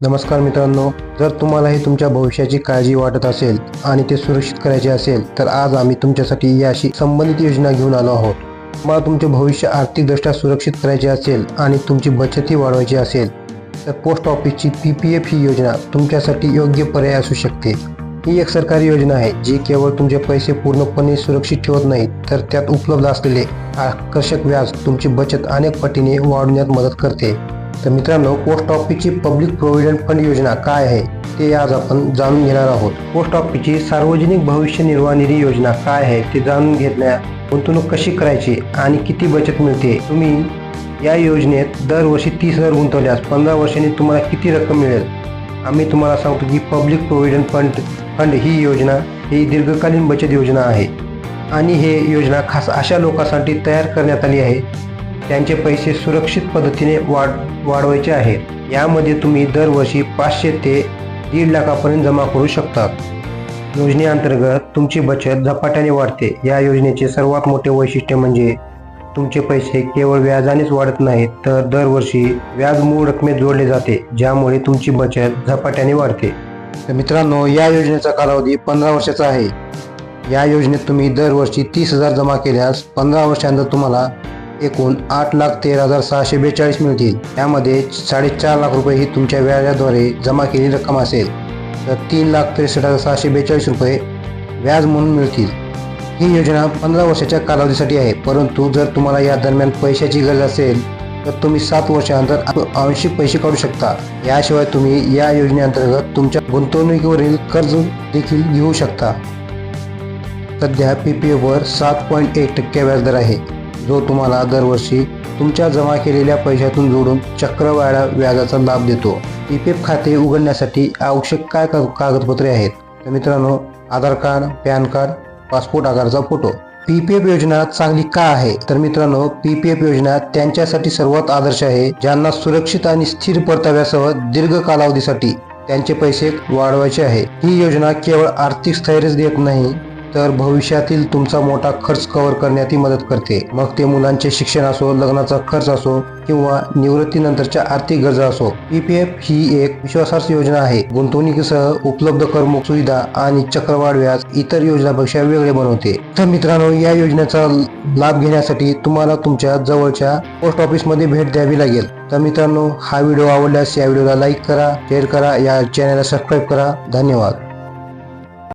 नमस्कार मित्रांनो जर तुम्हालाही तुमच्या भविष्याची काळजी वाटत असेल आणि ते सुरक्षित करायचे असेल तर आज आम्ही तुमच्यासाठी याशी संबंधित योजना घेऊन आलो आहोत. तुम्हाला तुमचे भविष्य आर्थिकदृष्ट्या सुरक्षित करायचे असेल आणि तुमची बचतही वाढवायची असेल तर पोस्ट ऑफिसची पी पी एफ ही योजना तुमच्यासाठी योग्य पर्याय असू शकते. ही एक सरकारी योजना आहे जी केवळ तुमचे पैसे पूर्णपणे सुरक्षित ठेवत नाही तर त्यात उपलब्ध असलेले आकर्षक व्याज तुमची बचत अनेक पटीने वाढवण्यात मदत करते. तर मित्रांनो पोस्ट ऑफिसची पब्लिक प्रोव्हिडंट फंड योजना काय आहे ते आज आपण जाणून घेणार आहोत. पोस्ट ऑफिसची सार्वजनिक भविष्य निर्वाह निधी योजना काय आहे ते जाणून घेतल्या गुंतवणूक कशी करायची आणि किती बचत मिळते तुम्ही या योजनेत दरवर्षी तीस हजार गुंतवल्यास पंधरा वर्षांनी तुम्हाला किती रक्कम मिळेल? आम्ही तुम्हाला सांगतो की पब्लिक प्रोव्हिडंट फंड फंड ही योजना ही दीर्घकालीन बचत योजना आहे. आणि हे योजना खास अशा लोकांसाठी तयार करण्यात आली आहे त्यांचे पैसे सुरक्षित पद्धतीने वाढ वाढवायचे आहेत. यामध्ये तुम्ही दरवर्षी पाचशे ते दीड लाखापर्यंत जमा करू शकता योजनेअंतर्गत तुमची बचत झपाट्याने वाढते. या योजनेचे सर्वात मोठे वैशिष्ट्य म्हणजे तुमचे पैसे केवळ व्याजानेच वाढत नाहीत तर दरवर्षी व्याज मूळ रकमेत जोडले जाते ज्यामुळे तुमची बचत झपाट्याने वाढते. तर मित्रांनो या योजनेचा कालावधी पंधरा वर्षाचा आहे. या योजनेत तुम्ही दरवर्षी तीस हजार जमा केल्यास पंधरा वर्षांनंतर तुम्हाला एकूण आठ लाख तेरा हजार सहाशे बेचाळीस मिळतील. यामध्ये साडेचार लाख रुपये ही तुमच्या व्याजाद्वारे जमा केलेली रक्कम असेल. तर तीन लाख त्रेसष्ट हजार सहाशे बेचाळीस रुपये व्याज म्हणून मिळतील. ही योजना पंधरा वर्षाच्या कालावधीसाठी आहे. परंतु जर तुम्हाला या दरम्यान पैशाची गरज असेल तर तुम्ही सात वर्षानंतर आंशिक पैसे काढू शकता. याशिवाय तुम्ही या योजनेअंतर्गत तुमच्या गुंतवणुकीवरील कर्ज देखील घेऊ शकता. सध्या पी पी एफवर सात पॉईंट एक टक्के व्याजदर आहे. जो तुम्हाला दरवर्षी तुमच्या जमा केलेल्या पैशातून जोडून चक्रवाढ व्याजाचा लाभ देतो. पी पी एफ खाते उघडण्यासाठी आवश्यक काय का कागदपत्रे आहेत? तर मित्रांनो Aadhaar card PAN card passport आकारचा photo. P P F योजना चांगली का आहे? तर मित्रांनो पी पी एफ योजना त्यांच्यासाठी सर्वात आदर्श आहे ज्यांना सुरक्षित आणि स्थिर परताव्यासह दीर्घ कालावधीसाठी त्यांचे पैसे वाढवायचे आहे. ही योजना केवळ आर्थिक स्थैर्यच देत नाही तर भविष्यातील तुमचा मोठा खर्च कव्हर करण्यातही मदत करते. मग ते मुलांचे शिक्षण असो लग्नाचा खर्च असो किंवा निवृत्तीनंतरच्या आर्थिक गरजा असो पी एफ ही एक विश्वासार्ह योजना आहे. गुंतवणुकीसह उपलब्ध करमुख सुविधा आणि चक्रवाढ व्याज इतर योजनांपेक्षा वेगळे बनवते. तर मित्रांनो या योजनेचा लाभ घेण्यासाठी तुम्हाला तुमच्या जवळच्या पोस्ट ऑफिसमध्ये भेट द्यावी लागेल. तर मित्रांनो हा व्हिडिओ आवडल्यास या व्हिडिओला लाईक करा शेअर करा या चॅनलला सबस्क्राईब करा. धन्यवाद.